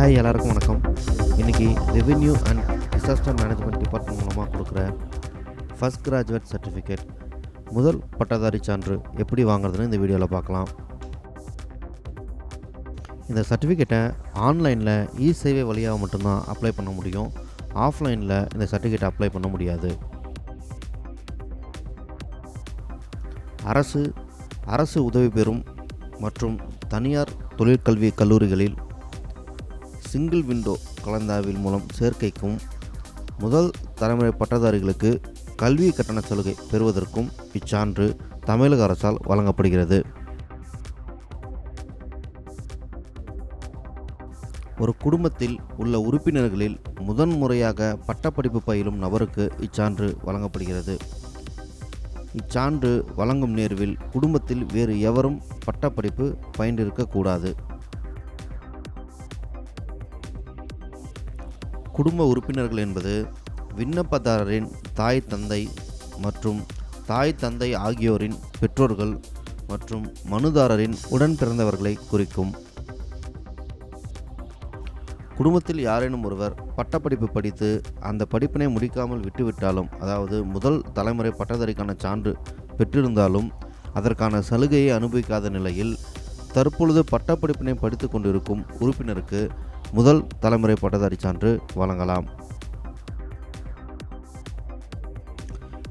Hi எல்லாருக்கும் வணக்கம். இன்றைக்கி revenue and disaster management department மூலமாக கொடுக்குற ஃபஸ்ட் கிராஜுவேட் சர்டிஃபிகேட் முதல் பட்டதாரி சான்று எப்படி வாங்குறதுன்னு இந்த வீடியோவில் பார்க்கலாம். இந்த சர்டிஃபிகேட்டை ஆன்லைனில் இ சேவை வழியாக மட்டும்தான் அப்ளை பண்ண முடியும். ஆஃப்லைனில் இந்த சர்டிஃபிகேட் அப்ளை பண்ண முடியாது. அரசு அரசு உதவி பெறும் மற்றும் தனியார் தொழிற்கல்வி கல்லூரிகளில் சிங்கிள் விண்டோ கலந்தாய்வில் மூலம் சேர்க்கைக்கும் முதல் தலைமுறை பட்டதாரிகளுக்கு கல்வி கட்டண சலுகை பெறுவதற்கும் இச்சான்று தமிழக அரசால் வழங்கப்படுகிறது. ஒரு குடும்பத்தில் உள்ள உறுப்பினர்களில் முதன்முறையாக பட்டப்படிப்பு பயிலும் நபருக்கு இச்சான்று வழங்கப்படுகிறது. இச்சான்று வழங்கும் நேர்வில் குடும்பத்தில் வேறு எவரும் பட்டப்படிப்பு பயின்றிருக்கக்கூடாது குடும்ப உறுப்பினர்கள் என்பது விண்ணப்பதாரரின் தாய் தந்தை மற்றும் தாய் தந்தை ஆகியோரின் பெற்றோர்கள் மற்றும் மனுதாரரின் உடன் பிறந்தவர்களை குறிக்கும். குடும்பத்தில் யாரேனும் ஒருவர் பட்டப்படிப்பு படித்து அந்த படிப்பினை முடிக்காமல் விட்டுவிட்டாலும் அதாவது முதல் தலைமுறை பட்டதாரிக்கான சான்று பெற்றிருந்தாலும் அதற்கான சலுகையை அனுபவிக்காத நிலையில் தற்பொழுது பட்டப்படிப்பினை படித்து கொண்டிருக்கும் உறுப்பினருக்கு முதல் தலைமுறை பட்டதாரி சான்று வழங்கலாம்.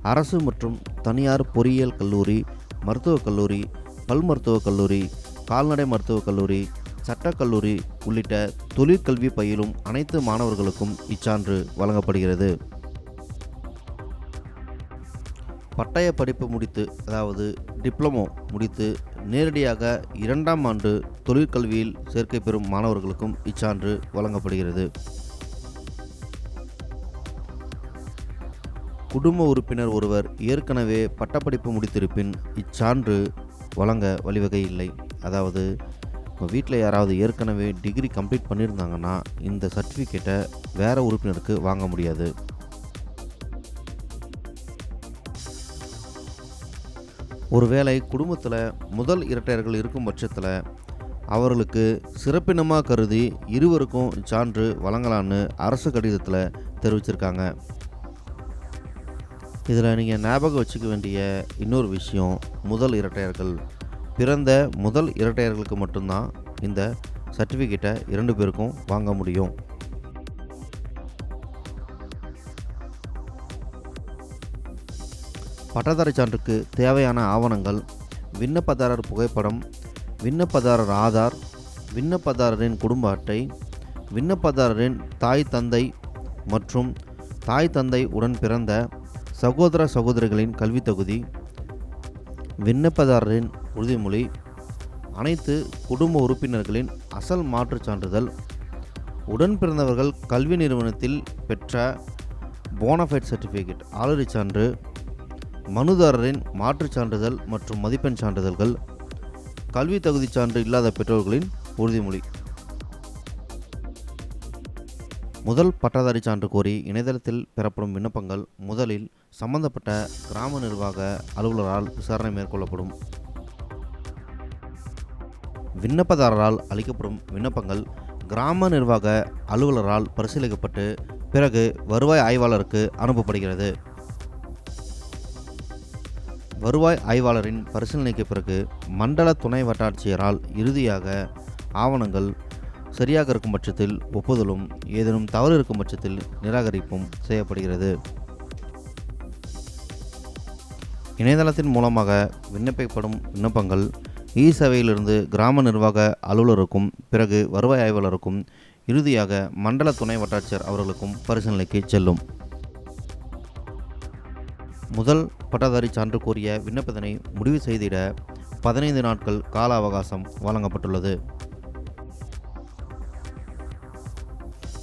அரசு மற்றும் தனியார் பொறியியல் கல்லூரி மருத்துவக் கல்லூரி பல் மருத்துவக் கல்லூரி கால்நடை மருத்துவக் கல்லூரி சட்டக்கல்லூரி உள்ளிட்ட தொழிற்கல்வி பயிலும் அனைத்து மாணவர்களுக்கும் இச்சான்று வழங்கப்படுகிறது. பட்டய படிப்பு முடித்து அதாவது டிப்ளமோ முடித்து நேரடியாக இரண்டாம் ஆண்டு தொழிற்கல்வியில் சேர்க்கை பெறும் மாணவர்களுக்கும் இச்சான்று வழங்கப்படுகிறது. குடும்ப உறுப்பினர் ஒருவர் ஏற்கனவே பட்டப்படிப்பு முடித்திருப்பின் இச்சான்று வழங்க வழிவகை இல்லை. அதாவது இப்போ வீட்டில் யாராவது ஏற்கனவே டிகிரி கம்ப்ளீட் பண்ணியிருந்தாங்கன்னா இந்த சர்டிஃபிகேட்டை வேறு உறுப்பினருக்கு வாங்க முடியாது. ஒருவேளை குடும்பத்தில் முதல் இரட்டையர்கள் இருக்கும் பட்சத்தில் அவர்களுக்கு சிறப்பினமாக கருதி இருவருக்கும் சான்று வழங்கலான்னு அரசு கடிதத்தில் தெரிவிச்சிருக்காங்க. இதில் நீங்கள் ஞாபகம் வச்சுக்க வேண்டிய இன்னொரு விஷயம் முதல் இரட்டையர்கள். பிறந்த முதல் இரட்டையர்களுக்கு மட்டும்தான் இந்த சர்டிஃபிகேட்டை இரண்டு பேருக்கும் வாங்க முடியும். பட்டதாரி சான்றுக்கு தேவையான ஆவணங்கள் விண்ணப்பதாரர் புகைப்படம் விண்ணப்பதாரர் ஆதார் விண்ணப்பதாரரின் குடும்ப அட்டை விண்ணப்பதாரரின் தாய் தந்தை மற்றும் தாய் தந்தை உடன் பிறந்த சகோதர சகோதரிகளின் கல்வித் தகுதி விண்ணப்பதாரரின் உறுதிமொழி அனைத்து குடும்ப உறுப்பினர்களின் அசல் மாற்றுச் சான்றிதழ் உடன் பிறந்தவர்கள் கல்வி நிறுவனத்தில் பெற்ற போனஃபைட் சர்டிஃபிகேட் ஆளுரை சான்று மனுதாரரின் மாற்றுச் சான்றிதழ் மற்றும் மதிப்பெண் சான்றிதழ்கள் கல்வி தகுதி சான்று இல்லாத பெற்றோர்களின் உறுதிமொழி. முதல் பட்டதாரி சான்று கோரி இணையதளத்தில் பெறப்படும் விண்ணப்பங்கள் முதலில் சம்பந்தப்பட்ட கிராம நிர்வாக அலுவலரால் விசாரணை மேற்கொள்ளப்படும். விண்ணப்பதாரரால் அளிக்கப்படும் விண்ணப்பங்கள் கிராம நிர்வாக அலுவலரால் பரிசீலிக்கப்பட்டு பிறகு வருவாய் ஆய்வாளருக்கு அனுப்பப்படுகிறது. வருவாய் ஆய்வாளரின் பரிசீலனைக்கு பிறகு மண்டல துணை வட்டாட்சியரால் இறுதியாக ஆவணங்கள் சரியாக இருக்கும் பட்சத்தில் ஒப்புதலும் ஏதேனும் தவறு இருக்கும் பட்சத்தில் நிராகரிப்பும் செய்யப்படுகிறது. இணையதளத்தின் மூலமாக விண்ணப்பிக்கப்படும் விண்ணப்பங்கள் இ சேவையிலிருந்து கிராம நிர்வாக அலுவலருக்கும் பிறகு வருவாய் ஆய்வாளருக்கும் இறுதியாக மண்டல துணை வட்டாட்சியர் அவர்களுக்கும் பரிசீலனைக்கு செல்லும். முதல் பட்டதாரி சான்று கோரிய விண்ணப்பத்தினை முடிவு செய்திட பதினைந்து நாட்கள் கால அவகாசம் வழங்கப்பட்டுள்ளது.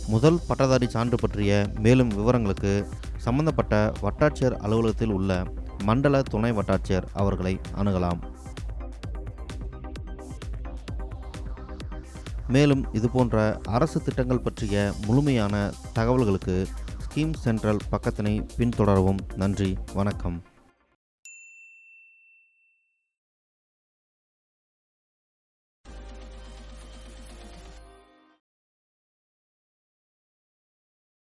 முதல் பட்டதாரி சான்று பற்றிய மேலும் விவரங்களுக்கு சம்பந்தப்பட்ட வட்டாட்சியர் அலுவலகத்தில் உள்ள மண்டல துணை வட்டாட்சியர் அவர்களை அணுகலாம். மேலும் இதுபோன்ற அரசு திட்டங்கள் பற்றிய முழுமையான தகவல்களுக்கு ஸ்கீம் சென்ட்ரல் பக்கத்தினை பின்தொடரவும். நன்றி வணக்கம்.